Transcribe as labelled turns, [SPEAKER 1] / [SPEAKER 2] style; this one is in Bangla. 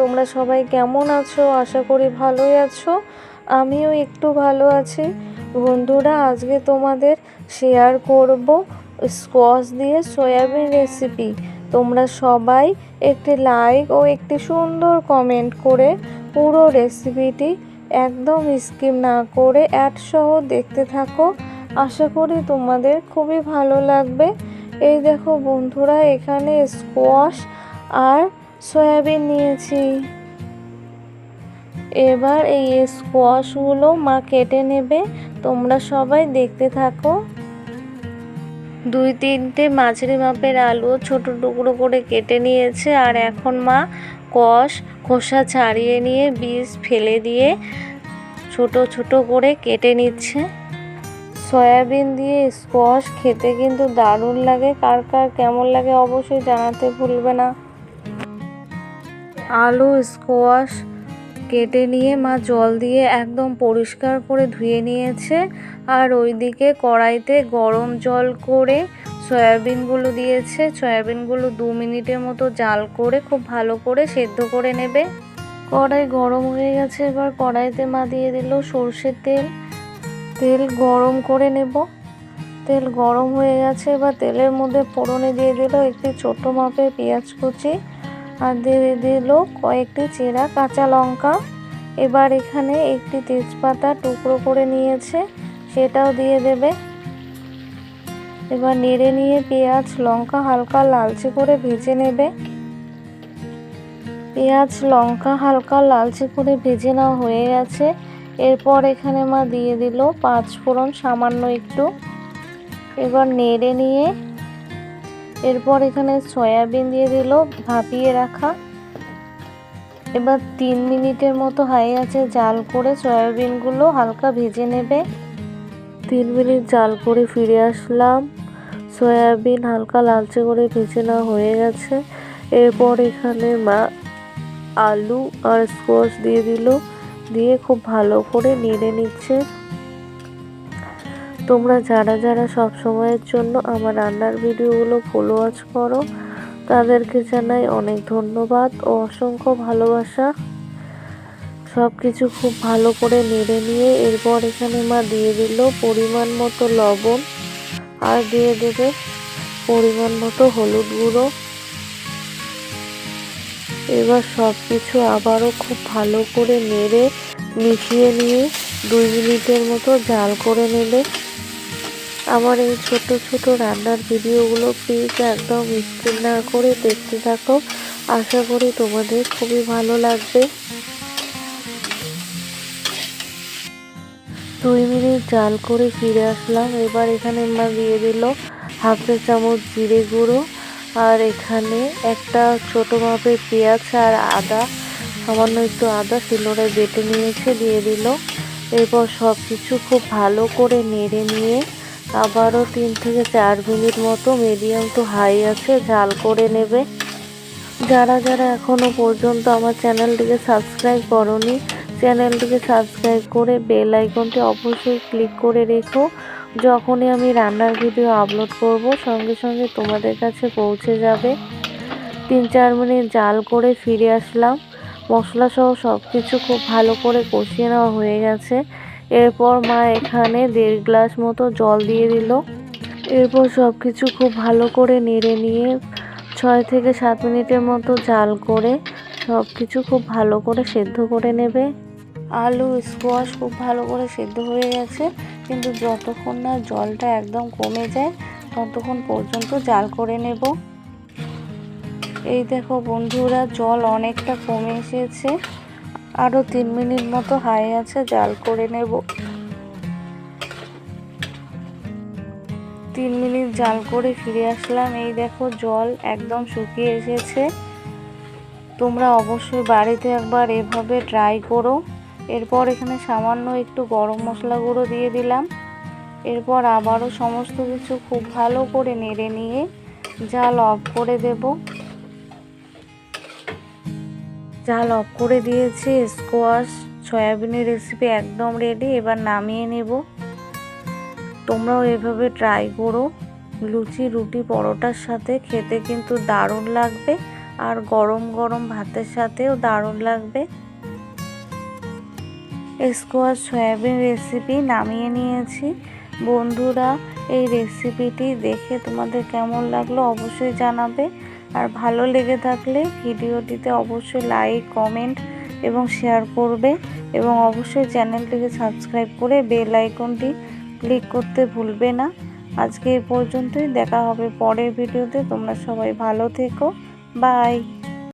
[SPEAKER 1] তোমরা সবাই কেমন আছো? আশা করি ভালোই আছো। আমিও একটু ভালো আছি। বন্ধুরা, আজকে তোমাদের শেয়ার করব স্কোয়াশ দিয়ে সয়াবিন রেসিপি তোমরা সবাই একটি লাইক ও একটি সুন্দর কমেন্ট করে পুরো রেসিপিটি একদম স্কিপ না করে সহ দেখতে থাকো। আশা করি তোমাদের খুবই ভালো লাগবে। এই দেখো বন্ধুরা, এখানে স্কোয়াশ আর সয়াবিন নিয়েছি। এবার এই স্কোয়াশগুলো মা কেটে নেবে। তোমরা সবাই দেখতে থাকো। দুই তিনটে মাঝারি মাপের আলু ছোট টুকরো করে কেটে নিয়েছে আর এখন মা কষ খোসা ছাড়িয়ে নিয়ে বীজ ফেলে দিয়ে ছোট ছোট করে কেটে নিচ্ছে। সয়াবিন দিয়ে স্কোয়াশ খেতে কিন্তু দারুণ লাগে। কার কার কেমন লাগে অবশ্যই জানাতে ভুলবে না। আলু স্কোয়াশ কেটে নিয়ে মা জল দিয়ে একদম পরিষ্কার করে ধুয়ে নিয়েছে। আর ওইদিকে কড়াইতে গরম জল করে সয়াবিনগুলো দিয়েছে। সয়াবিনগুলো দু মিনিটের মতো জাল করে খুব ভালো করে সেদ্ধ করে নেবে। কড়াই গরম হয়ে গেছে, এবার কড়াইতে মা দিয়ে দিল সর্ষের তেল। তেল গরম করে নেব। তেল গরম হয়ে গেছে, এবার তেলের মধ্যে ফোড়নে দিয়ে দিল একটি ছোট মাপের পেঁয়াজ কুচি। আর দিয়ে দিল কয়েকটি চেরা কাঁচা লঙ্কা। এবার এখানে একটি তেজপাতা টুকরো করে নিয়েছে, সেটাও দিয়ে দেবে। এবার নেড়ে নিয়ে পেঁয়াজ, লঙ্কা হালকা লালচে করে ভেজে নেবে। পেঁয়াজ, লঙ্কা হালকা লালচে করে ভেজে নেওয়া হয়ে গেছে। এরপর এখানে মা দিয়ে দিল পাঁচ ফোড়ন সামান্য একটু। এবার নেড়ে নিয়ে এরপর এখানে সয়াবিন দিয়ে দিল, ভাপিয়ে রাখা। এবার তিন মিনিটের মতো হাই আছে, জাল করে সয়াবিনগুলো হালকা ভেজে নেবে। তিন মিনিট জাল করে ফিরে আসলাম। সয়াবিন হালকা লালচে করে ভেজে নেওয়া হয়ে গেছে। এরপর এখানে মা আলু আর স্কোয়াশ দিয়ে দিল, দিয়ে খুব ভালো করে নেড়ে নিচ্ছে। তোমরা যারা যারা সব সময়ের জন্য আমার রান্নার ভিডিওগুলো ফলো ওয়াচ করো, তাদেরকে জানাই অনেক ধন্যবাদ ও অসংখ্য ভালোবাসা। সব কিছু খুব ভালো করে নেড়ে নিয়ে এরপর এখানে মা দিয়ে দিল পরিমাণ মতো লবণ আর দিয়ে দেবে পরিমাণ মতো হলুদ গুঁড়ো। এবার সব কিছু আবারও খুব ভালো করে নেড়ে মিশিয়ে নিয়ে দুই মিনিটের মতো জাল করে নেবে। আমার এই ছোট ছোট রান্নার ভিডিওগুলো প্লিজ একদম স্কিপ না করে দেখতে থাকো। আশা করি তোমাদের খুবই ভালো লাগবে। দুই মিনিট জাল করে ফিরে আসলাম। এবার এখানে মা দিয়ে দিল হাফ চা চামচ জিরে গুঁড়ো। আর এখানে একটা ছোট মাপের পেঁয়াজ আর আদা, সামান্য একটু আদা শিলোড়ায় বেটে নিয়েছে, দিয়ে দিল। এরপর সব কিছু খুব ভালো করে নেড়ে নিয়ে আবারও তিন থেকে চার মিনিট মতো মিডিয়াম টু হাই আছে, ঝাল করে নেবে। যারা যারা এখনও পর্যন্ত আমার চ্যানেলটিকে সাবস্ক্রাইব করনি, চ্যানেলটিকে সাবস্ক্রাইব করে বেল আইকনটি অবশ্যই ক্লিক করে রেখো। যখনই আমি রান্নার ভিডিও আপলোড করব, সঙ্গে সঙ্গে তোমাদের কাছে পৌঁছে যাবে। তিন চার মিনিট জাল করে ফিরে আসলাম। মশলা সহ সব কিছু খুব ভালো করে কষিয়ে নেওয়া হয়ে গেছে। এরপর মা এখানে দেড় গ্লাস মতো জল দিয়ে দিল। এরপর সব কিছু খুব ভালো করে নেড়ে নিয়ে ছয় থেকে সাত মিনিটের মতো জাল করে সব কিছু খুব ভালো করে সেদ্ধ করে নেবে। আলু স্কোয়াশ খুব ভালো করে সেদ্ধ হয়ে গেছে, কিন্তু যতক্ষণ না জলটা একদম কমে যায়, ততক্ষণ পর্যন্ত জাল করে নেব। এই দেখো বন্ধুরা, জল অনেকটা কমে এসেছে। আরও তিন মিনিট মতো হাই আছে, জাল করে নেব। তিন মিনিট জাল করে ফিরে আসলাম। এই দেখো, জল একদম শুকিয়ে এসেছে। তোমরা অবশ্যই বাড়িতে একবার এভাবে ট্রাই করো। এরপর এখানে সামান্য একটু গরম মশলা গুঁড়ো দিয়ে দিলাম। এরপর আবারও সমস্ত কিছু খুব ভালো করে নেড়ে নিয়ে জাল অফ করে দেব। জাল অফ করে দিয়েছি স্কোয়াশ সয়াবিনের রেসিপি একদম রেডি এবার নামিয়ে নেব। তোমরাও এভাবে ট্রাই করো। লুচি, রুটি, পরোটার সাথে খেতে কিন্তু দারুণ লাগবে, আর গরম গরম ভাতের সাথেও দারুণ লাগবে। স্কোয়াশ সয়াবিন রেসিপি নামিয়ে নিয়েছি। বন্ধুরা, এই রেসিপিটি দেখে তোমাদের কেমন লাগল অবশ্যই জানাবে। আর ভালো লেগে থাকলে ভিডিওটিতে অবশ্যই লাইক কমেন্ট এবং শেয়ার করবে এবং অবশ্যই চ্যানেলটিকে সাবস্ক্রাইব করে বেল আইকনটি ক্লিক করতে ভুলবে না। আজকে এ পর্যন্তই, দেখা হবে পরের ভিডিওতে। তোমরা সবাই ভালো থেকো। বাই